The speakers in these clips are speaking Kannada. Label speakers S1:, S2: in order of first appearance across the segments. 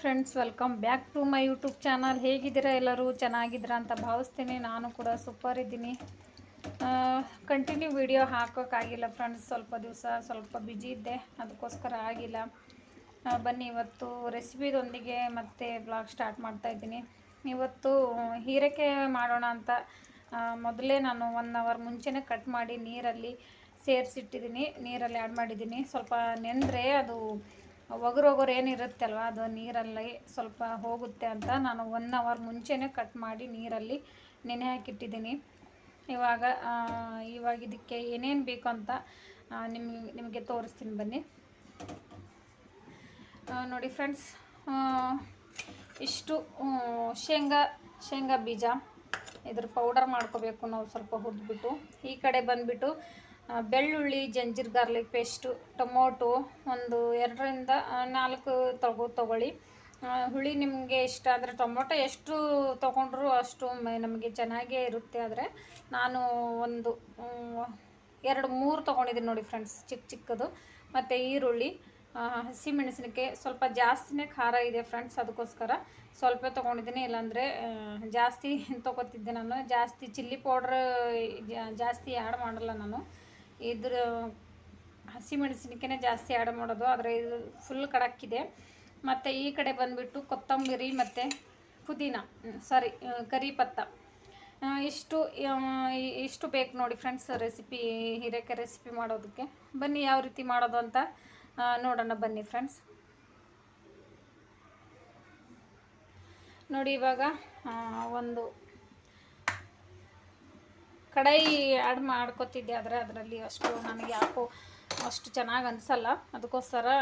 S1: Friends welcome back to my YouTube channel ಹೇಗಿದ್ದೀರಾ ಎಲ್ಲರೂ? ಚೆನ್ನಾಗಿದ್ದೀರಾ ಅಂತ ಭಾವಿಸ್ತೀನಿ. ನಾನು ಕೂಡ ಸೂಪರ್ ಇದ್ದೀನಿ. ಕಂಟಿನ್ಯೂ ವಿಡಿಯೋ ಹಾಕೋಕ್ಕಾಗಿಲ್ಲ ಫ್ರೆಂಡ್ಸ್ ಸ್ವಲ್ಪ ದಿವಸ ಸ್ವಲ್ಪ ಬಿಜಿ ಇದ್ದೆ. ಅದಕ್ಕೋಸ್ಕರ ಆಗಿಲ್ಲ. ಬನ್ನಿ, ಇವತ್ತು ರೆಸಿಪಿದೊಂದಿಗೆ ಮತ್ತೆ ಬ್ಲಾಗ್ ಸ್ಟಾರ್ಟ್ ಮಾಡ್ತಾ ಇದ್ದೀನಿ. ಇವತ್ತು ಹೀರೆಕಾಯಿ ಮಾಡೋಣ ಅಂತ ಮೊದಲೇ ನಾನು ಒನ್ ಅವರ್ ಮುಂಚೆನೇ ಕಟ್ ಮಾಡಿ ನೀರಲ್ಲಿ ಸೇರಿಸಿಟ್ಟಿದ್ದೀನಿ. ನೀರಲ್ಲಿ ಆ್ಯಡ್ ಮಾಡಿದ್ದೀನಿ. ಸ್ವಲ್ಪ ನೆಂದರೆ ಅದು ಒಗರು ಒಗರು ಏನಿರುತ್ತೆ ಅಲ್ವಾ ಅದು ನೀರಲ್ಲಿ ಸ್ವಲ್ಪ ಹೋಗುತ್ತೆ ಅಂತ ನಾನು ಒನ್ ಅವರ್ ಮುಂಚೆನೇ ಕಟ್ ಮಾಡಿ ನೀರಲ್ಲಿ ನೆನೆ ಹಾಕಿಟ್ಟಿದ್ದೀನಿ. ಇವಾಗ ಇವಾಗ ಇದಕ್ಕೆ ಏನೇನು ಬೇಕು ಅಂತ ನಿಮಗೆ ನಿಮಗೆ ತೋರಿಸ್ತೀನಿ ಬನ್ನಿ. ನೋಡಿ ಫ್ರೆಂಡ್ಸ್ ಇಷ್ಟು ಶೇಂಗಾ ಶೇಂಗಾ ಬೀಜ ಇದ್ರ ಪೌಡರ್ ಮಾಡ್ಕೋಬೇಕು ನಾವು ಸ್ವಲ್ಪ ಹುರಿದ್ಬಿಟ್ಟು. ಈ ಕಡೆ ಬಂದುಬಿಟ್ಟು ಬೆಳ್ಳುಳ್ಳಿ, ಜಂಜೀರ್, ಗಾರ್ಲಿಕ್ ಪೇಸ್ಟು, ಟೊಮೊಟೊ ಒಂದು ಎರಡರಿಂದ ನಾಲ್ಕು ತಗೋ, ತಗೊಳ್ಳಿ. ಹುಳಿ ನಿಮಗೆ ಇಷ್ಟ ಆದರೆ ಟೊಮೊಟೊ ಎಷ್ಟು ತೊಗೊಂಡ್ರೂ ಅಷ್ಟು ನಮಗೆ ಚೆನ್ನಾಗೇ ಇರುತ್ತೆ ಆದರೆ ನಾನು ಒಂದು ಎರಡು, ಮೂರು ತೊಗೊಂಡಿದ್ದೀನಿ ನೋಡಿ ಫ್ರೆಂಡ್ಸ್, ಚಿಕ್ಕ ಚಿಕ್ಕದು. ಮತ್ತು ಈರುಳ್ಳಿ ಹಸಿಮೆಣಸಿನಕಾಯಿ, ಸ್ವಲ್ಪ ಜಾಸ್ತಿನೇ ಖಾರ ಇದೆ ಫ್ರೆಂಡ್ಸ್ ಅದಕ್ಕೋಸ್ಕರ ಸ್ವಲ್ಪ ತೊಗೊಂಡಿದ್ದೀನಿ. ಇಲ್ಲಾಂದರೆ ಜಾಸ್ತಿ ತೊಗೋತಿದ್ದೆ ನಾನು. ಜಾಸ್ತಿ ಚಿಲ್ಲಿ ಪೌಡ್ರ್ ಜಾಸ್ತಿ ಆ್ಯಡ್ ಮಾಡಲ್ಲ ನಾನು. ಇದ್ರ ಹಸಿಮೆಣಸಿನಕಾಯಿನೇ ಜಾಸ್ತಿ ಆ್ಯಡ್ ಮಾಡೋದು. ಆದರೆ ಇದು ಫುಲ್ ಕಡಕ್ಕಿದೆ. ಮತ್ತು ಈ ಕಡೆ ಬಂದುಬಿಟ್ಟು ಕೊತ್ತಂಬರಿ ಮತ್ತು ಪುದೀನ. ಸಾರಿ ಕರಿ ಪತ್ತ ಇಷ್ಟು ಇಷ್ಟು ಬೇಕು ನೋಡಿ ಫ್ರೆಂಡ್ಸ್ ರೆಸಿಪಿ ಹೀರೆಕಾಯಿ ರೆಸಿಪಿ ಮಾಡೋದಕ್ಕೆ. ಬನ್ನಿ ಯಾವ ರೀತಿ ಮಾಡೋದು ಅಂತ ನೋಡೋಣ ಬನ್ನಿ ಫ್ರೆಂಡ್ಸ್ ನೋಡಿ ಇವಾಗ ಒಂದು ಕಡಾಯಿ ಆ್ಯಡ್ ಮಾಡ್ಕೊತಿದ್ದೆ, ಆದರೆ ಅದರಲ್ಲಿ ಅಷ್ಟು ನನಗೆ ಯಾಕೋ ಅಷ್ಟು ಚೆನ್ನಾಗಿ ಅನಿಸಲ್ಲ. ಅದಕ್ಕೋಸ್ಕರ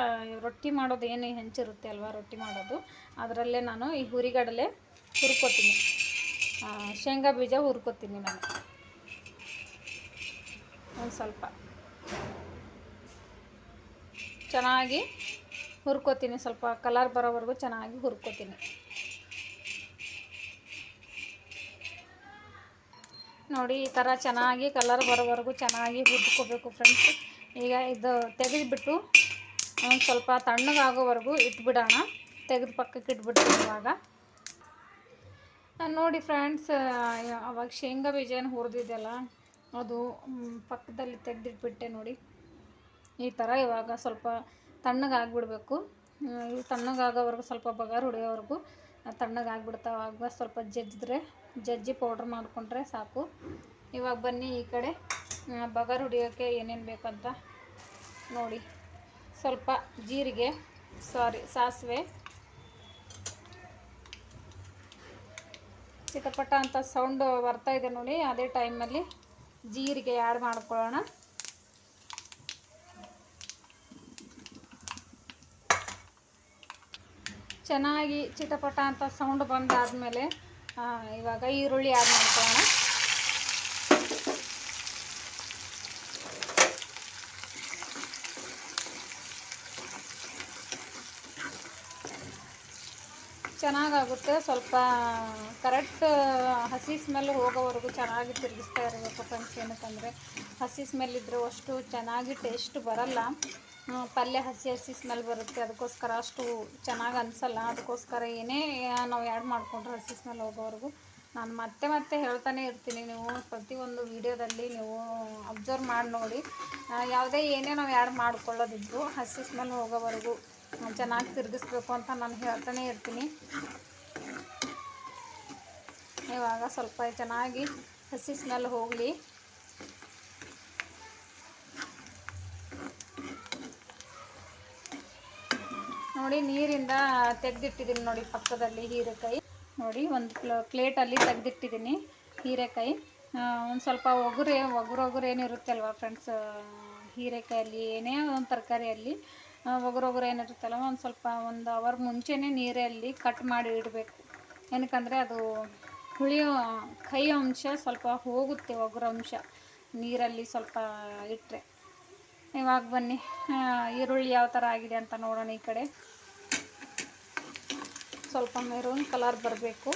S1: ರೊಟ್ಟಿ ಮಾಡೋದು ಏನು ಹೆಂಚಿರುತ್ತೆ ಅಲ್ವಾ ರೊಟ್ಟಿ ಮಾಡೋದು. ಅದರಲ್ಲೇ ನಾನು ಈ ಹುರಿಗಡಲೆ ಹುರ್ಕೋತೀನಿ. ಶೇಂಗಾ ಬೀಜ ಹುರ್ಕೋತೀನಿ ನಾನು. ಒಂದು ಸ್ವಲ್ಪ. ಚೆನ್ನಾಗಿ ಹುರ್ಕೋತೀನಿ, ಸ್ವಲ್ಪ ಕಲರ್ ಬರೋವರೆಗೂ ಚೆನ್ನಾಗಿ ಹುರ್ಕೋತೀನಿ. ನೋಡಿ, ಈ ಥರ ಚೆನ್ನಾಗಿ ಕಲರ್ ಬರೋವರೆಗೂ ಚೆನ್ನಾಗಿ ಹುರ್ಕೋಬೇಕು ಫ್ರೆಂಡ್ಸ್ ಈಗ ಇದು ತೆಗೆದುಬಿಟ್ಟು ಒಂದು ಸ್ವಲ್ಪ ತಣ್ಣಗಾಗೋವರೆಗೂ ಇಟ್ಬಿಡೋಣ. ತೆಗೆದು ಪಕ್ಕಕ್ಕೆ ಇಟ್ಬಿಡ್ತೀನಿ ಇವಾಗ. ನೋಡಿ ಫ್ರೆಂಡ್ಸ್ ಅವಾಗ ಶೇಂಗಾ ಬೀಜ ಏನು ಹುರಿದಿದ್ದೆಲ್ಲ ಅದು ಪಕ್ಕದಲ್ಲಿ ತೆಗೆದಿಟ್ಬಿಟ್ಟೆ ನೋಡಿ. ಈ ಥರ ಇವಾಗ ಸ್ವಲ್ಪ ತಣ್ಣಗಾಗ್ಬಿಡ್ಬೇಕು. ತಣ್ಣಗಾಗೋವರೆಗೂ ಸ್ವಲ್ಪ ಬಗಾರ ಹೊಡೆಯೋವರೆಗೂ ತಣ್ಣಗಾಗ್ಬಿಡ್ತಾವಾಗ ಸ್ವಲ್ಪ ಜಜ್ಜಿದ್ರೆ ಜಜ್ಜಿ ಪೌಡ್ರ್ ಮಾಡಿಕೊಂಡ್ರೆ ಸಾಕು. ಇವಾಗ ಬನ್ನಿ ಈ ಕಡೆ. ಬಗರ್ ಹೊಡಿಯೋಕ್ಕೆ ಏನೇನು ಬೇಕಂತ ನೋಡಿ. ಸ್ವಲ್ಪ ಜೀರಿಗೆ, ಸಾರಿ, ಸಾಸಿವೆ. ಚಿಟಪಟ ಅಂತ ಸೌಂಡ್ ಬರ್ತಾ ಇದೆ ನೋಡಿ. ಅದೇ ಟೈಮಲ್ಲಿ ಜೀರಿಗೆ ಆ್ಯಡ್ ಮಾಡ್ಕೊಳ್ಳೋಣ. ಚೆನ್ನಾಗಿ ಚಿಟಪಟ ಅಂತ ಸೌಂಡ್ ಬಂದಾದಮೇಲೆ ಇವಾಗ ಈರುಳ್ಳಿ ಆ್ಯಡ್ ಮಾಡ್ಕೊಳ್ಳೋಣ. ಚೆನ್ನಾಗಾಗುತ್ತೆ, ಸ್ವಲ್ಪ ಕರೆಕ್ಟ್ ಹಸಿ ಸ್ಮೆಲ್ ಹೋಗೋವರೆಗೂ ಚೆನ್ನಾಗಿ ತಿರುಗಿಸ್ತಾ ಇರಬೇಕು ಫ್ರೆಂಡ್ಸ್ ಏನಕ್ಕಂದರೆ ಹಸಿ ಸ್ಮೆಲ್ ಇದ್ದರೆ ಅಷ್ಟು ಚೆನ್ನಾಗಿ ಟೇಸ್ಟ್ ಬರಲ್ಲ. ಪಲ್ಯ ಹಸಿ ಹಸಿ ಸ್ಮೆಲ್ ಬರುತ್ತೆ. ಅದಕ್ಕೋಸ್ಕರ ಅಷ್ಟು ಚೆನ್ನಾಗಿ ಅನಿಸಲ್ಲ. ಅದಕ್ಕೋಸ್ಕರ ಏನೇ ನಾವು ಆ್ಯಡ್ ಮಾಡಿಕೊಂಡ್ರೆ ಹಸಿ ಸ್ಮೆಲ್ ಹೋಗೋವರೆಗೂ ನಾನು ಮತ್ತೆ ಮತ್ತೆ ಹೇಳ್ತಾನೆ ಇರ್ತೀನಿ. ನೀವು ಪ್ರತಿಯೊಂದು ವೀಡಿಯೋದಲ್ಲಿ ನೀವು ಅಬ್ಸರ್ವ್ ಮಾಡಿ ನೋಡಿ. ಯಾವುದೇ ಏನೇ ನಾವು ಆ್ಯಡ್ ಮಾಡ್ಕೊಳ್ಳೋದಿದ್ರು ಹಸಿ ಸ್ಮೆಲ್ ಹೋಗೋವರೆಗೂ ಚೆನ್ನಾಗಿ ತಿರುಗಿಸ್ಬೇಕು ಅಂತ ನಾನು ಹೇಳ್ತಾನೆ ಇರ್ತೀನಿ. ಇವಾಗ ಸ್ವಲ್ಪ ಚೆನ್ನಾಗಿ ಹಸಿ ಸ್ಮೆಲ್ ಹೋಗಲಿ. ನೋಡಿ ನೀರಿಂದ ತೆಗೆದಿಟ್ಟಿದ್ದೀನಿ ನೋಡಿ ಪಕ್ಕದಲ್ಲಿ ಹೀರೆಕಾಯಿ. ನೋಡಿ ಒಂದು ಪ್ಲ, ಪ್ಲೇಟಲ್ಲಿ ತೆಗೆದಿಟ್ಟಿದ್ದೀನಿ ಹೀರೆಕಾಯಿ. ಒಂದು ಸ್ವಲ್ಪ ಒಗುರೆ ಒಗುರು ಒಗುರು ಏನಿರುತ್ತೆ ಅಲ್ವಾ ಫ್ರೆಂಡ್ಸ್ ಹೀರೆಕಾಯಲ್ಲಿ ಏನೇ ಒಂದು ತರಕಾರಿಯಲ್ಲಿ ಒಗುರು ಒಗುರು ಏನಿರುತ್ತಲ್ವ, ಒಂದು ಸ್ವಲ್ಪ ಒಂದು ಅವರ್ ಮುಂಚೆನೇ ನೀರಲ್ಲಿ ಕಟ್ ಮಾಡಿ ಇಡಬೇಕು. ಏನಕ್ಕಂದರೆ ಅದು ಹುಳಿಯೋ, ಕೈ ಅಂಶ ಸ್ವಲ್ಪ ಹೋಗುತ್ತೆ ಒಗುರು ಅಂಶ ನೀರಲ್ಲಿ ಸ್ವಲ್ಪ ಇಟ್ಟರೆ ಇವಾಗ ಬನ್ನಿ. ಈರುಳ್ಳಿ ಯಾವ ಥರ ಆಗಿದೆ ಅಂತ ನೋಡೋಣ ಈ ಕಡೆ. ಸ್ವಲ್ಪ ಮೆರೂನ್ ಕಲರ್ ಬರಬೇಕು.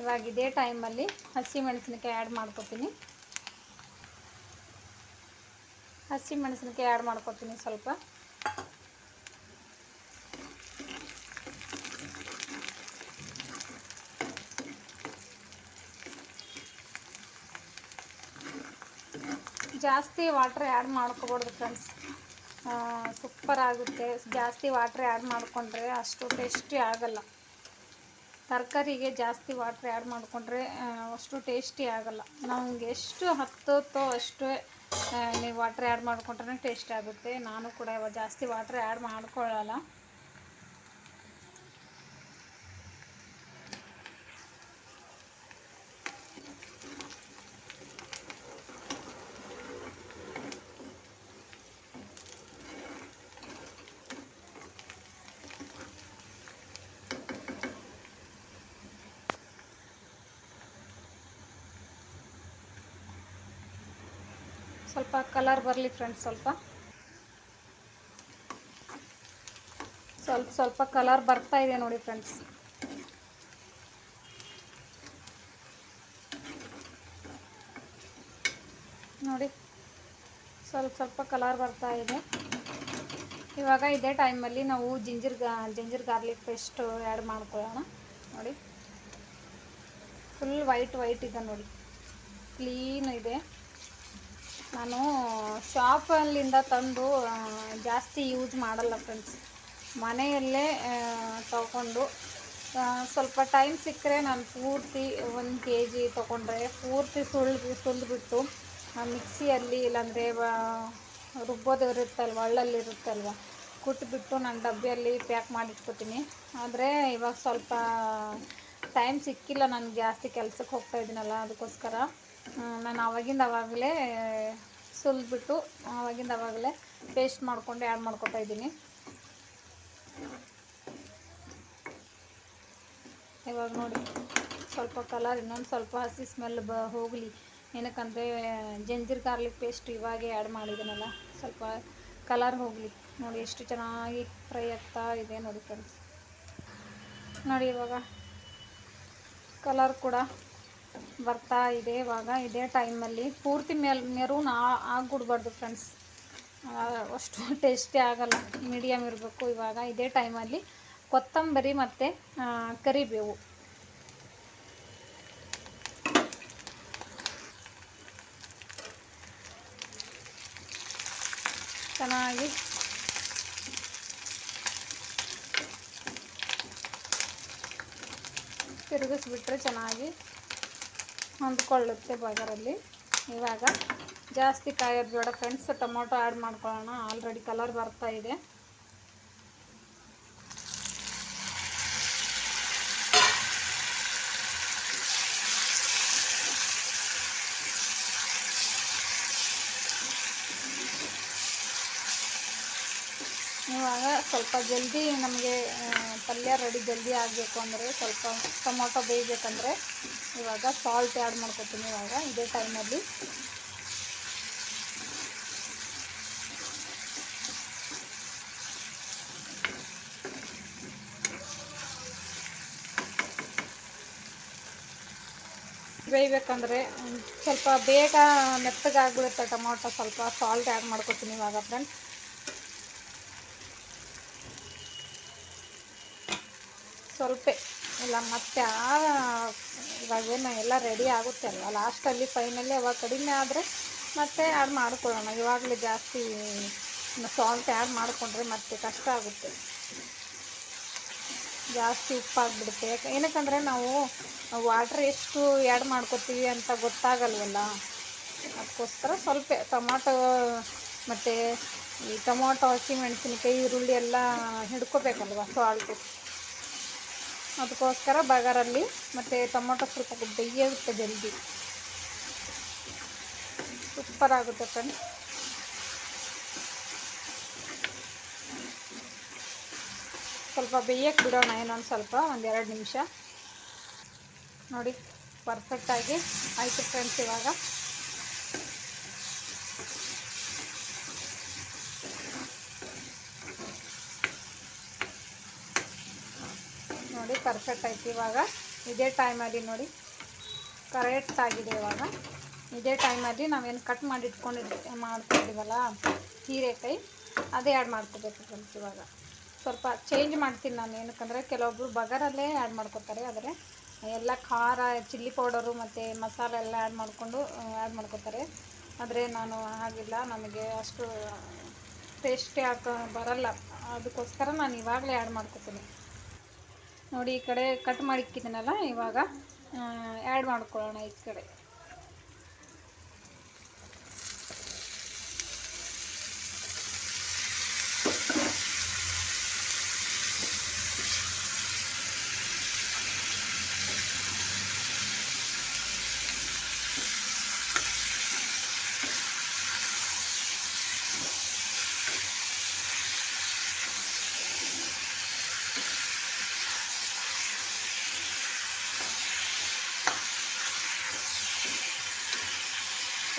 S1: ಇವಾಗ ಇದೇ ಟೈಮಲ್ಲಿ ಹಸಿ ಮೆಣಸಿನಕಾಯಿ ಆ್ಯಡ್ ಮಾಡ್ಕೋತೀನಿ. ಹಸಿ ಮೆಣಸಿನಕಾಯಿ ಆ್ಯಡ್ ಮಾಡ್ಕೊತೀನಿ ಸ್ವಲ್ಪ. ಜಾಸ್ತಿ ವಾಟ್ರ್ ಆ್ಯಡ್ ಮಾಡ್ಕೋಬಾರ್ದು ಫ್ರೆಂಡ್ಸ್ ಸೂಪರ್ ಆಗುತ್ತೆ. ಜಾಸ್ತಿ ವಾಟ್ರ್ ಆ್ಯಡ್ ಮಾಡಿಕೊಂಡ್ರೆ ಅಷ್ಟು ಟೇಸ್ಟಿ ಆಗಲ್ಲ. ತರಕಾರಿಗೆ ಜಾಸ್ತಿ ವಾಟ್ರ್ ಆ್ಯಡ್ ಮಾಡಿಕೊಂಡ್ರೆ ಅಷ್ಟು ಟೇಸ್ಟಿ ಆಗಲ್ಲ. ನಮ್ಗೆ ಎಷ್ಟು ಹತ್ತುತ್ತೋ ಅಷ್ಟು ನೀವು ವಾಟ್ರ್ ಆ್ಯಡ್ ಮಾಡಿಕೊಂಡ್ರೆ ಟೇಸ್ಟ್ ಆಗುತ್ತೆ. ನಾನು ಕೂಡ ಜಾಸ್ತಿ ವಾಟ್ರ್ ಆ್ಯಡ್ ಮಾಡ್ಕೊಳ್ಳಲ್ಲ. ಸ್ವಲ್ಪ ಕಲರ್ ಬರಲಿ ಫ್ರೆಂಡ್ಸ್ ಸ್ವಲ್ಪ. ಸ್ವಲ್ಪ ಸ್ವಲ್ಪ ಕಲರ್ ಬರ್ತಾ ಇದೆ ನೋಡಿ ಫ್ರೆಂಡ್ಸ್ ನೋಡಿ, ಸ್ವಲ್ಪ ಸ್ವಲ್ಪ ಕಲರ್ ಬರ್ತಾ ಇದೆ. ಇವಾಗ ಇದೇ ಟೈಮಲ್ಲಿ ನಾವು ಜಿಂಜರ್ ಗಾ ಜಿಂಜರ್ ಗಾರ್ಲಿಕ್ ಪೇಸ್ಟ್ ಆ್ಯಡ್ ಮಾಡ್ಕೊಳ್ಳೋಣ. ನೋಡಿ ಫುಲ್ ವೈಟ್ ವೈಟ್ ಇದೆ ನೋಡಿ. ಕ್ಲೀನ್ ಇದೆ. ನಾನು ಶಾಪಲ್ಲಿಂದ ತಂದು ಆ, ಜಾಸ್ತಿ ಯೂಸ್ ಮಾಡಲ್ಲ ಫ್ರೆಂಡ್ಸ್ ಮನೆಯಲ್ಲೇ ಆ, ತಗೊಂಡು ಸ್ವಲ್ಪ ಟೈಮ್ ಸಿಕ್ಕರೆ ನಾನು ಪೂರ್ತಿ ಒಂದು ಕೆ ಜಿ ತೊಗೊಂಡ್ರೆ ಪೂರ್ತಿ ಸುಳ್ದು ಸುಲಿದ್ಬಿಟ್ಟು ಮಿಕ್ಸಿಯಲ್ಲಿ ಇಲ್ಲಾಂದರೆ ರುಬ್ಬೋದು ಇರುತ್ತಲ್ವ ಹಳ್ಳಲ್ಲಿ ಇರುತ್ತಲ್ವ ಕುಟ್ಬಿಟ್ಟು ನಾನು ಡಬ್ಬಿಯಲ್ಲಿ ಪ್ಯಾಕ್ ಮಾಡಿಟ್ಕೊತೀನಿ. ಆದರೆ ಇವಾಗ ಸ್ವಲ್ಪ ಟೈಮ್ ಸಿಕ್ಕಿಲ್ಲ ನಾನು ಜಾಸ್ತಿ ಕೆಲ್ಸಕ್ಕೆ ಹೋಗ್ತಾ ಇದ್ದೀನಲ್ಲ ಅದಕ್ಕೋಸ್ಕರ. ನಾನು ಆವಾಗಿಂದ ಆವಾಗಲೇ ಸುಲಿದ್ಬಿಟ್ಟು ಆವಾಗಿಂದ ಆವಾಗಲೇ ಪೇಸ್ಟ್ ಮಾಡಿಕೊಂಡು ಆ್ಯಡ್ ಮಾಡ್ಕೊತಾ ಇದ್ದೀನಿ. ಇವಾಗ ನೋಡಿ, ಸ್ವಲ್ಪ ಕಲರ್ ಇನ್ನೊಂದು ಸ್ವಲ್ಪ ಹಸಿ ಸ್ಮೆಲ್ ಬ, ಹೋಗಲಿ. ಏನಕ್ಕಂದರೆ ಜಂಜಿರ್ ಗಾರ್ಲಿಕ್ ಪೇಸ್ಟ್ ಇವಾಗೆ ಆ್ಯಡ್ ಮಾಡಿದ್ದೀನಲ್ಲ ಸ್ವಲ್ಪ ಕಲರ್ ಹೋಗಲಿ. ನೋಡಿ ಎಷ್ಟು ಚೆನ್ನಾಗಿ ಫ್ರೈ ಆಗ್ತಾ ಇದೆ ನೋಡಿ ಫ್ರೆಂಡ್ಸ್ ನೋಡಿ ಇವಾಗ ಕಲರ್ ಕೂಡ ಬರ್ತಾ ಇದೆ ಇವಾಗ, ಇದೇ ಟೈಮಲ್ಲಿ ಪೂರ್ತಿ ಮೇಲ್ ಮೆರೂನ್ ಆಗ್ಬಿಡ್ಬಾರ್ದು ಫ್ರೆಂಡ್ಸ್ ಅಷ್ಟು ಟೇಸ್ಟಿ ಆಗಲ್ಲ. ಮೀಡಿಯಮ್ ಇರಬೇಕು ಇವಾಗ, ಇದೇ ಟೈಮಲ್ಲಿ ಕೊತ್ತಂಬರಿ ಮತ್ತು ಕರಿಬೇವು. ಚೆನ್ನಾಗಿ. ತಿರುಗಿಸ್ಬಿಟ್ರೆ ಚೆನ್ನಾಗಿ. ಹೊಂದ್ಕೊಳ್ಳುತ್ತೆ ಬಗರಲ್ಲಿ. ಇವಾಗ ಜಾಸ್ತಿ ಕಾಯೋದು ಬೇಡ ಫ್ರೆಂಡ್ಸ್, ಟೊಮೊಟೊ ಆ್ಯಡ್ ಮಾಡ್ಕೊಳ್ಳೋಣ. ಆಲ್ರೆಡಿ ಕಲರ್ ಬರ್ತಾ ಇದೆ. ಇವಾಗ ಸ್ವಲ್ಪ ಜಲ್ದಿ ನಮಗೆ ಪಲ್ಯ ರೆಡಿ ಜಲ್ದಿ ಆಗಬೇಕು ಅಂದರೆ ಸ್ವಲ್ಪ ಟೊಮೊಟೊ ಬೇಯಬೇಕಂದ್ರೆ ಇವಾಗ ಸಾಲ್ಟ್ ಆ್ಯಡ್ ಮಾಡ್ಕೊತೀನಿ ಇವಾಗ, ಇದೇ ಟೈಮಲ್ಲಿ ಬೇಯಬೇಕಂದ್ರೆ ಸ್ವಲ್ಪ ಬೇಗ ಮೆತ್ತಗಾಗ್ಬಿಡುತ್ತೆ ಟೊಮೊಟೊ, ಸ್ವಲ್ಪ ಸಾಲ್ಟ್ ಆ್ಯಡ್ ಮಾಡ್ಕೊತೀನಿ ಇವಾಗ ಫ್ರೆಂಡ್ಸ್ ಸ್ವಲ್ಪ. ಇಲ್ಲ, ಮತ್ತೆ ಆ ಇವಾಗೇನು ಎಲ್ಲ ರೆಡಿ ಆಗುತ್ತೆ ಅಲ್ವ? ಲಾಸ್ಟಲ್ಲಿ ಫೈನಲ್ಲಿ ಅವಾಗ ಕಡಿಮೆ ಆದರೆ ಮತ್ತೆ ಆ್ಯಡ್ ಮಾಡ್ಕೊಳ್ಳೋಣ. ಇವಾಗಲೇ ಜಾಸ್ತಿ ಸಾಲ್ಟ್ ಆ್ಯಡ್ ಮಾಡಿಕೊಂಡ್ರೆ ಮತ್ತೆ ಕಷ್ಟ ಆಗುತ್ತೆ. ಜಾಸ್ತಿ ಉಪ್ಪಾಗ್ಬಿಡುತ್ತೆ. ಯಾಕೆ ಏನಕ್ಕಂದರೆ ನಾವು ವಾಟ್ರ್ ಎಷ್ಟು ಆ್ಯಡ್ ಮಾಡ್ಕೊತೀವಿ ಅಂತ ಗೊತ್ತಾಗಲ್ವಲ್ಲ? ಅದಕ್ಕೋಸ್ಕರ ಸ್ವಲ್ಪ. ಟೊಮಾಟೊ, ಮತ್ತು ಈ ಟೊಮೊಟೊ ಹಸಿಮೆಣಸಿನ್ಕಾಯಿ ಈರುಳ್ಳಿ ಎಲ್ಲ ಹಿಡ್ಕೋಬೇಕಲ್ವ ಸಾಲ್ಟು ಅದಕ್ಕೋಸ್ಕರ ಬಗಾರಲ್ಲಿ ಮತ್ತು ಟೊಮೊಟೊ ಸ್ವಲ್ಪ ಬೇಯುತ್ತೆ ಜಲ್ದಿ. ಸೂಪರ್ ಆಗುತ್ತೆ ಫ್ರೆಂಡ್ಸ್. ಸ್ವಲ್ಪ ಬೇಯಕ್ಕೆ ಬಿಡೋಣ ಇನ್ನೊಂದು ಸ್ವಲ್ಪ ಒಂದೆರಡು ನಿಮಿಷ. ನೋಡಿ ಪರ್ಫೆಕ್ಟಾಗಿ ಆಯಿತು ಫ್ರೆಂಡ್ಸ್ ಇವಾಗ ನೋಡಿ ಪರ್ಫೆಕ್ಟ್ ಆಯ್ತು ಇವಾಗ ಇದೇ ಟೈಮಲ್ಲಿ ನೋಡಿ. ಕರೆಕ್ಟ್ ಆಗಿದೆ ಇವಾಗ. ಇದೇ ಟೈಮಲ್ಲಿ ನಾವೇನು ಕಟ್ ಮಾಡಿ ಇಟ್ಕೊಂಡಿದ್ದು ಮಾಡ್ಕೊಂಡಿದ್ದೀವಲ್ಲ ಹೀರೆಕಾಯಿ ಅದೇ ಆ್ಯಡ್ ಮಾಡ್ಕೋಬೇಕು ಫ್ರೆಂಡ್ಸ್ ಇವಾಗ. ಸ್ವಲ್ಪ ಚೇಂಜ್ ಮಾಡ್ತೀನಿ ನಾನು ಏನಕ್ಕಂದರೆ, ಕೆಲವೊಬ್ರು ಬಗರಲ್ಲೇ ಆ್ಯಡ್ ಮಾಡ್ಕೊತಾರೆ, ಆದರೆ ಎಲ್ಲ ಖಾರ ಚಿಲ್ಲಿ ಪೌಡರು ಮತ್ತು ಮಸಾಲೆ ಎಲ್ಲ ಆ್ಯಡ್ ಮಾಡಿಕೊಂಡು ಆ್ಯಡ್ ಮಾಡ್ಕೊತಾರೆ. ಆದರೆ ನಾನು ಆಗಿಲ್ಲ ನನಗೆ ಅಷ್ಟು ಟೇಸ್ಟಿ ಹಾಕೋ ಬರಲ್ಲ. ಅದಕ್ಕೋಸ್ಕರ ನಾನು ಇವಾಗಲೇ ಆ್ಯಡ್ ಮಾಡ್ಕೊತೀನಿ. ನೋಡಿ ಈ ಕಡೆ ಕಟ್ ಮಾಡಿ ಇಕ್ಕಿದ್ದೀನಲ್ಲ ಇವಾಗ ಆ್ಯಡ್ ಮಾಡ್ಕೊಳ್ಳೋಣ ಈ ಕಡೆ.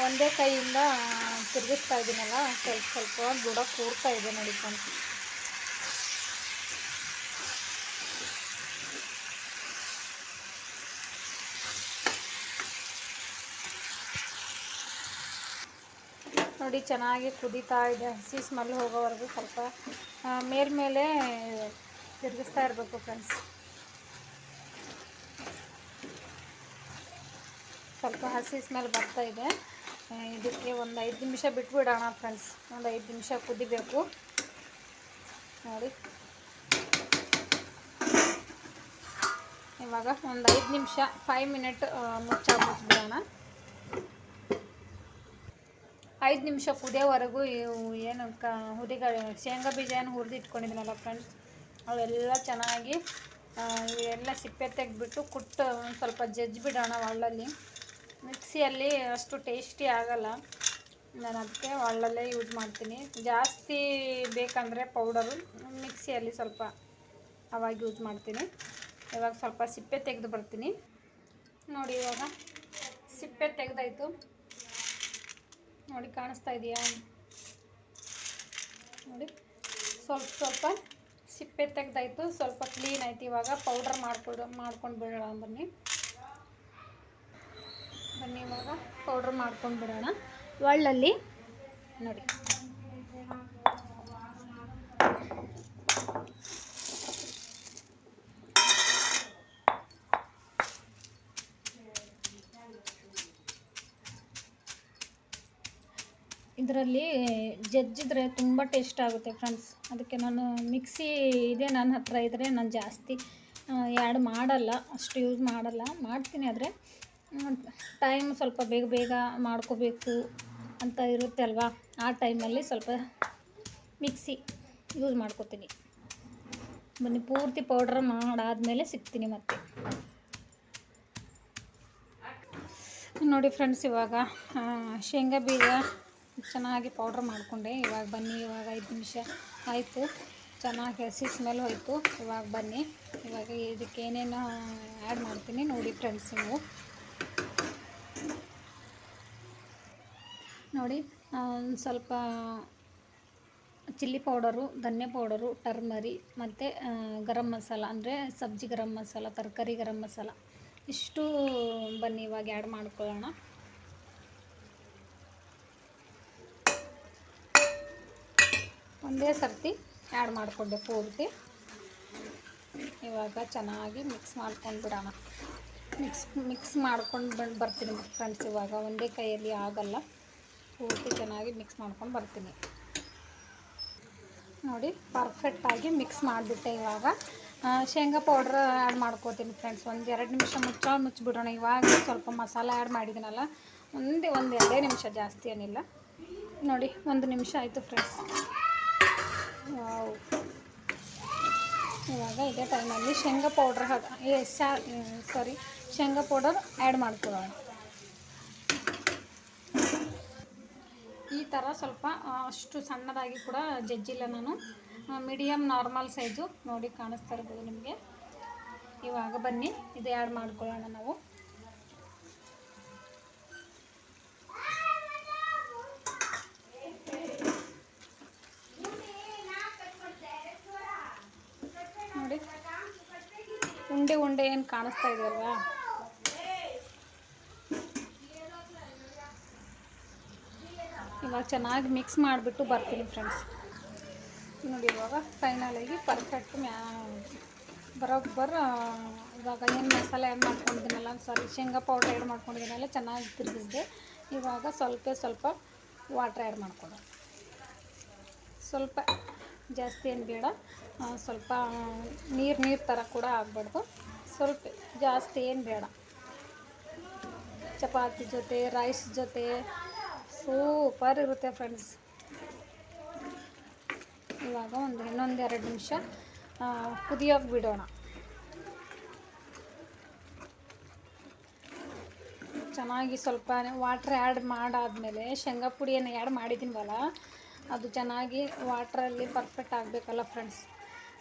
S1: ಒಂದೇ ಕೈಯಿಂದ ತಿರುಗಿಸ್ತಾ ಇದ್ದೀನಲ್ಲ ಸ್ವಲ್ಪ ಸ್ವಲ್ಪ ಬುಡ ಕೂರ್ತಾ ಇದೆ ನೋಡಿ ಫ್ರೆಂಡ್ಸ್. ನೋಡಿ ಚೆನ್ನಾಗಿ ಕುದೀತಾ ಇದೆ, ಹಸಿ ಸ್ಮೆಲ್ ಹೋಗೋವರೆಗೂ ಸ್ವಲ್ಪ ಮೇಲ್ಮೇಲೆ ತಿರುಗಿಸ್ತಾ ಇರಬೇಕು ಫ್ರೆಂಡ್ಸ್. ಸ್ವಲ್ಪ ಹಸಿ ಸ್ಮೆಲ್ ಬರ್ತಾ ಇದೆ. ಇದಕ್ಕೆ ಒಂದು ಐದು ನಿಮಿಷ ಬಿಟ್ಬಿಡೋಣ ಫ್ರೆಂಡ್ಸ್ ಒಂದು ಐದು ನಿಮಿಷ ಕುದಿಬೇಕು. ನೋಡಿ. ಇವಾಗ ಒಂದು ಐದು ನಿಮಿಷ ಫೈವ್ ಮಿನಿಟ್ ಮುಚ್ಚ ಮುಚ್ಚಿಬಿಡೋಣ ಐದು ನಿಮಿಷ ಕುದಿಯೋವರೆಗೂ ಏನು ಕ, ಹುರಿಗ, ಶೇಂಗಾ ಬೀಜ ಏನು ಹುರಿದು ಇಟ್ಕೊಂಡಿದ್ದೀನಲ್ಲ ಫ್ರೆಂಡ್ಸ್ ಅವೆಲ್ಲ ಚೆನ್ನಾಗಿ ಎಲ್ಲ ಸಿಪ್ಪೆ ತೆಗೆದ್ಬಿಟ್ಟು ಕುಟ್ಟು ಸ್ವಲ್ಪ ಜಜ್ಜಿ ಬಿಡೋಣ ಒಳ್ಳಲ್ಲಿ. ಮಿಕ್ಸಿಯಲ್ಲಿ ಅಷ್ಟು ಟೇಸ್ಟಿ ಆಗಲ್ಲ. ನಾನು ಅದಕ್ಕೆ ಒಳ್ಳಲ್ಲೇ ಯೂಸ್ ಮಾಡ್ತೀನಿ. ಜಾಸ್ತಿ ಬೇಕಂದರೆ ಪೌಡರು. ಮಿಕ್ಸಿಯಲ್ಲಿ ಸ್ವಲ್ಪ ಅವಾಗ ಯೂಸ್ ಮಾಡ್ತೀನಿ. ಇವಾಗ ಸ್ವಲ್ಪ ಸಿಪ್ಪೆ ತೆಗೆದು ಬರ್ತೀನಿ. ನೋಡಿ ಇವಾಗ ಸಿಪ್ಪೆ ತೆಗೆದಾಯ್ತು. ನೋಡಿ ಕಾಣಿಸ್ತಾ ಇದೆಯಾ? ನೋಡಿ, ಸ್ವಲ್ಪ ಸ್ವಲ್ಪ ಸಿಪ್ಪೆ ತೆಗೆದಾಯಿತು. ಸ್ವಲ್ಪ ಕ್ಲೀನ್ ಆಯ್ತು. ಇವಾಗ ಪೌಡರ್ ಮಾಡ್ಕೊಡು ಮಾಡ್ಕೊಂಡು ಬಿಡೋಣ ಬನ್ನಿ. ಬನ್ನಿ, ಇವಾಗ ಪೌಡ್ರ್ ಮಾಡ್ಕೊಂಡು ಬಿಡೋಣ. ಒಳ್ಳಲ್ಲಿ. ನೋಡಿ. ಇದರಲ್ಲಿ ಜಜ್ಜಿದ್ರೆ ತುಂಬ ಟೇಸ್ಟ್ ಆಗುತ್ತೆ ಫ್ರೆಂಡ್ಸ್ ಅದಕ್ಕೆ ನಾನು ಮಿಕ್ಸಿ ಇದೆ ನನ್ನ ಹತ್ರ ಇದ್ದರೆ ನಾನು ಜಾಸ್ತಿ ಆ್ಯಡ್ ಮಾಡಲ್ಲ, ಅಷ್ಟು ಯೂಸ್ ಮಾಡಲ್ಲ. ಮಾಡ್ತೀನಿ ಆದರೆ ಟೈಮ್ ಸ್ವಲ್ಪ ಬೇಗ ಬೇಗ ಮಾಡ್ಕೋಬೇಕು ಅಂತ ಇರುತ್ತೆ ಅಲ್ವಾ ಆ ಟೈಮಲ್ಲಿ ಸ್ವಲ್ಪ ಮಿಕ್ಸಿ ಯೂಸ್ ಮಾಡ್ಕೋತೀನಿ. ಬನ್ನಿ, ಪೂರ್ತಿ ಪೌಡ್ರ್ ಮಾಡಾದಮೇಲೆ ಸಿಗ್ತೀನಿ ಮತ್ತೆ. ನೋಡಿ ಫ್ರೆಂಡ್ಸ್, ಇವಾಗ ಶೇಂಗಾ ಬೀಜ ಚೆನ್ನಾಗಿ ಪೌಡ್ರ್ ಮಾಡಿಕೊಂಡೆ. ಇವಾಗ ಬನ್ನಿ, ಇವಾಗ ಐದು ನಿಮಿಷ ಆಯಿತು. ಚೆನ್ನಾಗಿ ಹಸಿ ಸ್ಮೆಲ್ ಹೋಯಿತು. ಇವಾಗ ಬನ್ನಿ. ಇವಾಗ ಇದಕ್ಕೆ ಏನೇನು ಆ್ಯಡ್ ಮಾಡ್ತೀನಿ. ನೋಡಿ ಫ್ರೆಂಡ್ಸ್ ನೀವು. ನೋಡಿ ಸ್ವಲ್ಪ ಚಿಲ್ಲಿ ಪೌಡರು, ಧನ್ಯ ಪೌಡರು, ಟರ್ಮರಿ, ಮತ್ತು ಗರಂ ಮಸಾಲ, ಅಂದರೆ ಸಬ್ಜಿ ಗರಂ ಮಸಾಲ, ತರಕಾರಿ ಗರಂ ಮಸಾಲ, ಇಷ್ಟು ಬನ್ನಿ, ಇವಾಗ ಆ್ಯಡ್ ಮಾಡ್ಕೊಳ್ಳೋಣ. ಒಂದೇ ಸರ್ತಿ ಆ್ಯಡ್ ಮಾಡಿಕೊಂಡೆ ಪೂರ್ತಿ. ಇವಾಗ ಚೆನ್ನಾಗಿ ಮಿಕ್ಸ್ ಮಾಡ್ಕೊಂಡು ಬಿಡೋಣ. ಮಿಕ್ಸ್ ಮಿಕ್ಸ್ ಮಾಡ್ಕೊಂಡು ಬಂದು ಬರ್ತೀನಿ ಫ್ರೆಂಡ್ಸ್ ಇವಾಗ. ಒಂದೇ ಕೈಯಲ್ಲಿ ಆಗಲ್ಲ. ಪೂರ್ತಿ ಚೆನ್ನಾಗಿ ಮಿಕ್ಸ್ ಮಾಡ್ಕೊಂಡು ಬರ್ತೀನಿ. ನೋಡಿ ಪರ್ಫೆಕ್ಟಾಗಿ ಮಿಕ್ಸ್ ಮಾಡಿಬಿಟ್ಟೆ ಇವಾಗ. ಶೇಂಗಾ ಪೌಡ್ರ್ ಆ್ಯಡ್ ಮಾಡ್ಕೋತೀನಿ ಫ್ರೆಂಡ್ಸ್ ಒಂದು ಎರಡು ನಿಮಿಷ ಮುಚ್ಚ ಮುಚ್ಚಿಬಿಡೋಣ ಇವಾಗ ಸ್ವಲ್ಪ ಮಸಾಲೆ ಆ್ಯಡ್ ಮಾಡಿದ್ದೀನಲ್ಲ ಒಂದೇ, ಒಂದು ಎರಡೇ ನಿಮಿಷ ಜಾಸ್ತಿ ಏನಿಲ್ಲ. ನೋಡಿ, ಒಂದು ನಿಮಿಷ ಆಯಿತು ಫ್ರೆಂಡ್ಸ್ ಇವಾಗ ಇದೇ ಟೈಮಲ್ಲಿ ಶೇಂಗಾ ಪೌಡ್ರ್ ಹಾಕಿ ಸಾರಿ ಶೇಂಗಾ ಪೌಡರ್ ಆ್ಯಡ್ ಮಾಡ್ಕೊಳ್ಳೋಣ. ಈ ಥರ ಸ್ವಲ್ಪ ಅಷ್ಟು ಸಣ್ಣದಾಗಿ ಕೂಡ ಜಜ್ಜಿಲ್ಲ ನಾನು. ಮೀಡಿಯಮ್ ನಾರ್ಮಲ್ ಸೈಜು ನೋಡಿ ಕಾಣಿಸ್ತಾ ಇರ್ಬೋದು ನಿಮಗೆ. ಇವಾಗ ಬನ್ನಿ, ಇದು ಆ್ಯಡ್ ಮಾಡ್ಕೊಳ್ಳೋಣ ನಾವು. ನೋಡಿ, ಉಂಡೆ ಉಂಡೆ ಏನು ಕಾಣಿಸ್ತಾ ಇದೆ ಇವಾಗ ಚೆನ್ನಾಗಿ ಮಿಕ್ಸ್ ಮಾಡಿಬಿಟ್ಟು ಬರ್ತೀನಿ ಫ್ರೆಂಡ್ಸ್ ನೋಡಿ ಇವಾಗ ಫೈನಲಾಗಿ ಪರ್ಫೆಕ್ಟ್ ಮ್ಯಾ, ಬರೋಬ್ಬರ ಇವಾಗ ಏನು ಮಸಾಲೆ ಆ್ಯಡ್ ಮಾಡ್ಕೊಂಡಿದ್ದೀನಲ್ಲ ಸಾರಿ ಶೇಂಗಾ ಪೌಡ್ರ್ ಆ್ಯಡ್ ಮಾಡ್ಕೊಂಡಿದ್ದೀನಲ್ಲ ಚೆನ್ನಾಗಿ ತಿರುಗಿಸಿದೆ. ಇವಾಗ ಸ್ವಲ್ಪ ಸ್ವಲ್ಪ ವಾಟ್ರ್ ಆ್ಯಡ್ ಮಾಡ್ಕೊಡೋ ಸ್ವಲ್ಪ ಜಾಸ್ತಿ ಏನು ಬೇಡ ಸ್ವಲ್ಪ ನೀರು ನೀರು ಥರ ಕೂಡ ಆಗಬಾರ್ದು. ಸ್ವಲ್ಪ ಜಾಸ್ತಿ ಏನು ಬೇಡ. ಚಪಾತಿ ಜೊತೆ ರೈಸ್ ಜೊತೆ ಸೂಪರ್ ಇರುತ್ತೆ ಫ್ರೆಂಡ್ಸ್. ಇವಾಗ ಒಂದು ಇನ್ನೊಂದು ಎರಡು ನಿಮಿಷ. ಕುದಿಯೋಕೆ ಬಿಡೋಣ. ಚೆನ್ನಾಗಿ ಸ್ವಲ್ಪ ವಾಟ್ರ್ ಆ್ಯಡ್ ಮಾಡಾದಮೇಲೆ ಶೇಂಗಾ ಪುಡಿಯನ್ನು ಆ್ಯಡ್ ಮಾಡಿದ್ದೀನಿವಲ್ಲ ಅದು ಚೆನ್ನಾಗಿ ವಾಟ್ರಲ್ಲಿ ಪರ್ಫೆಕ್ಟ್ ಆಗಬೇಕಲ್ಲ ಫ್ರೆಂಡ್ಸ್.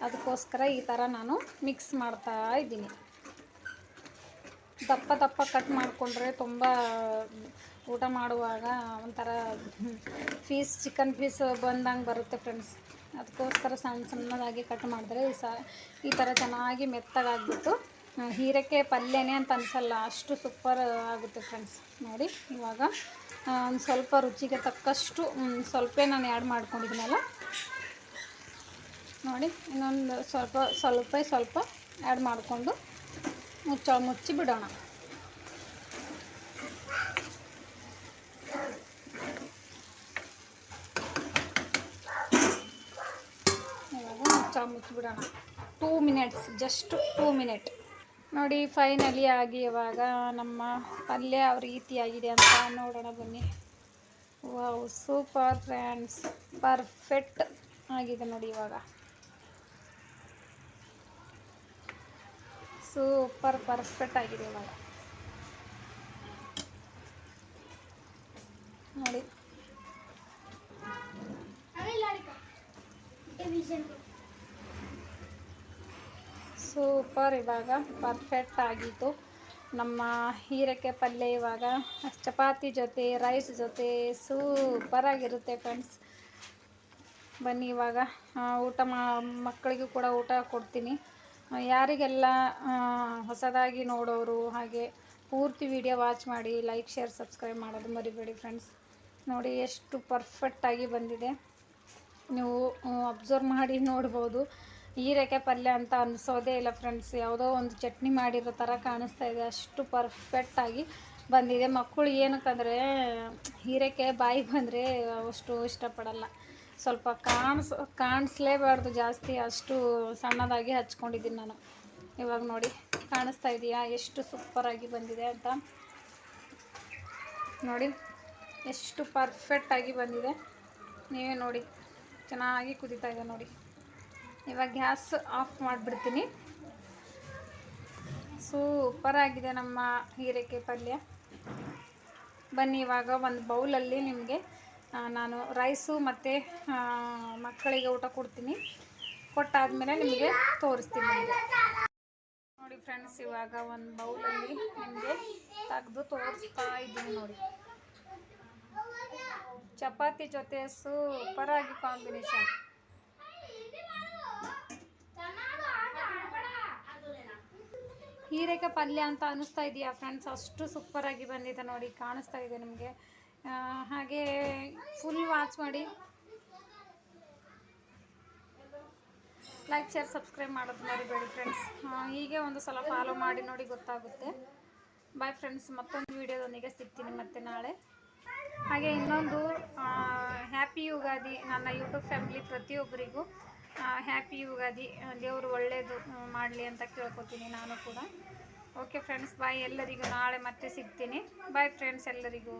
S1: ಅದಕ್ಕೋಸ್ಕರ ಈ ಥರ ನಾನು ಮಿಕ್ಸ್ ಮಾಡ್ತಾ ಇದ್ದೀನಿ. ದಪ್ಪ ದಪ್ಪ ಕಟ್ ಮಾಡಿಕೊಂಡ್ರೆ ತುಂಬ ಊಟ ಮಾಡುವಾಗ ಒಂಥರ ಪೀಸ್, ಚಿಕನ್ ಪೀಸ್ ಬಂದಂಗೆ ಬರುತ್ತೆ ಫ್ರೆಂಡ್ಸ್ ಅದಕ್ಕೋಸ್ಕರ ಸಣ್ಣ ಸಣ್ಣದಾಗಿ ಕಟ್ ಮಾಡಿದ್ರೆ ಈ ಸ, ಈ ಥರ ಚೆನ್ನಾಗಿ ಮೆತ್ತಗಾಗ್ಬಿಟ್ಟು ಹೀರೆಕೆ ಪಲ್ಯನೇ ಅಂತ ಅನಿಸಲ್ಲ, ಅಷ್ಟು ಸೂಪರ್ ಆಗುತ್ತೆ ಫ್ರೆಂಡ್ಸ್ ನೋಡಿ, ಇವಾಗ ಒಂದು ಸ್ವಲ್ಪ ರುಚಿಗೆ ತಕ್ಕಷ್ಟು ಸ್ವಲ್ಪ ನಾನು ಆ್ಯಡ್ ಮಾಡ್ಕೊಂಡಿದ್ದೀನಲ್ಲ ನೋಡಿ, ಇನ್ನೊಂದು ಸ್ವಲ್ಪ ಸ್ವಲ್ಪ ಸ್ವಲ್ಪ ಆ್ಯಡ್ ಮಾಡಿಕೊಂಡು ಮುಚ್ಚ ಮುಚ್ಚಿ ಬಿಡೋಣ ಮುಚ್ಚ ಮುಚ್ಚಿಬಿಡೋಣ. Two minutes just two minute ನೋಡಿ ಫೈನಲಿ ಆಗಿ ಇವಾಗ ನಮ್ಮ ಪಲ್ಯ ಯಾವ ರೀತಿ ಆಗಿದೆ ಅಂತ ನೋಡೋಣ ಬನ್ನಿ. ವಾವ್ ಸೂಪರ್ ಫ್ರೆಂಡ್ಸ್ ಪರ್ಫೆಕ್ಟ್ ಆಗಿದೆ ನೋಡಿ ಇವಾಗ. ಸೂಪರ್ ಪರ್ಫೆಕ್ಟ್ ಆಗಿದೆ ಇವಾಗ. ನೋಡಿ. ಸೂಪರ್ ಇವಾಗ ಪರ್ಫೆಕ್ಟ್ ಆಗಿತ್ತು ನಮ್ಮ ಹೀರೆಕಾಯಿ ಪಲ್ಯ ಇವಾಗ, ಚಪಾತಿ ಜೊತೆ ರೈಸ್ ಜೊತೆ, ಸೂಪರ್ ಆಗಿರುತ್ತೆ ಫ್ರೆಂಡ್ಸ್ ಬನ್ನಿ ಇವಾಗ ಊಟ ಮಾ, ಮಕ್ಕಳಿಗೂ ಕೂಡ ಊಟ ಕೊಡ್ತೀನಿ. ಯಾರಿಗೆಲ್ಲ ಹೊಸದಾಗಿ ನೋಡೋರು, ಹಾಗೆ ಪೂರ್ತಿ ವಿಡಿಯೋ ವಾಚ್ ಮಾಡಿ ಲೈಕ್ ಶೇರ್ ಸಬ್ಸ್ಕ್ರೈಬ್ ಮಾಡೋದು ಮರಿಬೇಡಿ ಫ್ರೆಂಡ್ಸ್ ನೋಡಿ ಎಷ್ಟು ಪರ್ಫೆಕ್ಟಾಗಿ ಬಂದಿದೆ. ನೀವು ಅಬ್ಸರ್ವ್ ಮಾಡಿ ನೋಡ್ಬೋದು. ಹೀರೆಕಾಯಿ ಪಲ್ಯ ಅಂತ ಅನಿಸೋದೇ ಇಲ್ಲ ಫ್ರೆಂಡ್ಸ್ ಯಾವುದೋ ಒಂದು ಚಟ್ನಿ ಮಾಡಿರೋ ಥರ ಕಾಣಿಸ್ತಾ ಇದೆ. ಅಷ್ಟು ಪರ್ಫೆಕ್ಟಾಗಿ ಬಂದಿದೆ. ಮಕ್ಕಳು ಏನಕ್ಕಂದರೆ, ಹೀರೆಕಾಯಿ ಬಾಯಿ ಬಂದರೆ ಅಷ್ಟು ಇಷ್ಟಪಡಲ್ಲ. ಸ್ವಲ್ಪ ಕಾಣಿಸ್, ಕಾಣಿಸ್ಲೇಬಾರ್ದು ಜಾಸ್ತಿ. ಅಷ್ಟು ಸಣ್ಣದಾಗಿ ಹಚ್ಕೊಂಡಿದ್ದೀನಿ ನಾನು. ಇವಾಗ ನೋಡಿ, ಕಾಣಿಸ್ತಾ ಇದೆಯಾ? ಎಷ್ಟು ಸೂಪರಾಗಿ ಬಂದಿದೆ ಅಂತ. ನೋಡಿ, ಎಷ್ಟು ಪರ್ಫೆಕ್ಟಾಗಿ ಬಂದಿದೆ. ನೀವೇ ನೋಡಿ. ಚೆನ್ನಾಗಿ ಕುದೀತಾ ಇದೆ ನೋಡಿ. ಇವಾಗ ಗ್ಯಾಸ್ ಆಫ್ ಮಾಡಿಬಿಡ್ತೀನಿ. ಸೂಪರ್ ಆಗಿದೆ ನಮ್ಮ ಹೀರೆಕಾಯಿ ಪಲ್ಯ. ಬನ್ನಿ, ಇವಾಗ ಒಂದು ಬೌಲಲ್ಲಿ ನಿಮಗೆ ನಾನು ರೈಸು ಮತ್ತು ಮಕ್ಕಳಿಗೆ ಊಟ ಕೊಡ್ತೀನಿ. ಕೊಟ್ಟಾದಮೇಲೆ ನಿಮಗೆ ತೋರಿಸ್ತೀನಿ ನೋಡಿ ಫ್ರೆಂಡ್ಸ್ ಇವಾಗ ಒಂದು ಬೌಲಲ್ಲಿ ನಿಮಗೆ ತೆಗೆದು ತೋರಿಸ್ತಾ ಇದ್ದೀನಿ ನೋಡಿ. ಚಪಾತಿ ಜೊತೆ ಸೂಪರಾಗಿ ಕಾಂಬಿನೇಷನ್ ಹೀರೆಕಾಯಿ ಪಲ್ಯ ಅಂತ ಅನ್ನಿಸ್ತಾ ಇದೆಯಾ ಫ್ರೆಂಡ್ಸ್ ಅಷ್ಟು ಸೂಪರಾಗಿ ಬಂದಿದೆ ನೋಡಿ, ಕಾಣಿಸ್ತಾ ಇದೆ ನಿಮಗೆ. ಹಾಗೆ ಫುಲ್ ವಾಚ್ ಮಾಡಿ. ಲೈಕ್ ಶೇರ್ ಸಬ್ಸ್ಕ್ರೈಬ್ ಮಾಡೋದು ಮರಿಬೇಡಿ ಫ್ರೆಂಡ್ಸ್ ಹೀಗೆ ಒಂದು ಸಲ ಫಾಲೋ ಮಾಡಿ ನೋಡಿ ಗೊತ್ತಾಗುತ್ತೆ. ಬಾಯ್ ಫ್ರೆಂಡ್ಸ್ ಮತ್ತೊಂದು ವೀಡಿಯೋದೊಂದಿಗೆ ಸಿಗ್ತೀನಿ ಮತ್ತೆ ನಾಳೆ. ಹಾಗೆ ಇನ್ನೊಂದು ಹ್ಯಾಪಿ ಯುಗಾದಿ ನನ್ನ ಯೂಟ್ಯೂಬ್ ಫ್ಯಾಮಿಲಿ ಪ್ರತಿಯೊಬ್ಬರಿಗೂ. ಹ್ಯಾಪಿ ಯುಗಾದಿ ದೇವರು ಒಳ್ಳೆಯದು ಮಾಡಲಿ ಅಂತ ಕೇಳ್ಕೊತೀನಿ ನಾನು ಕೂಡ. ಓಕೆ ಫ್ರೆಂಡ್ಸ್ ಬಾಯ್ ಎಲ್ಲರಿಗೂ. ನಾಳೆ ಮತ್ತೆ ಸಿಗ್ತೀನಿ. ಬಾಯ್ ಫ್ರೆಂಡ್ಸ್ ಎಲ್ಲರಿಗೂ.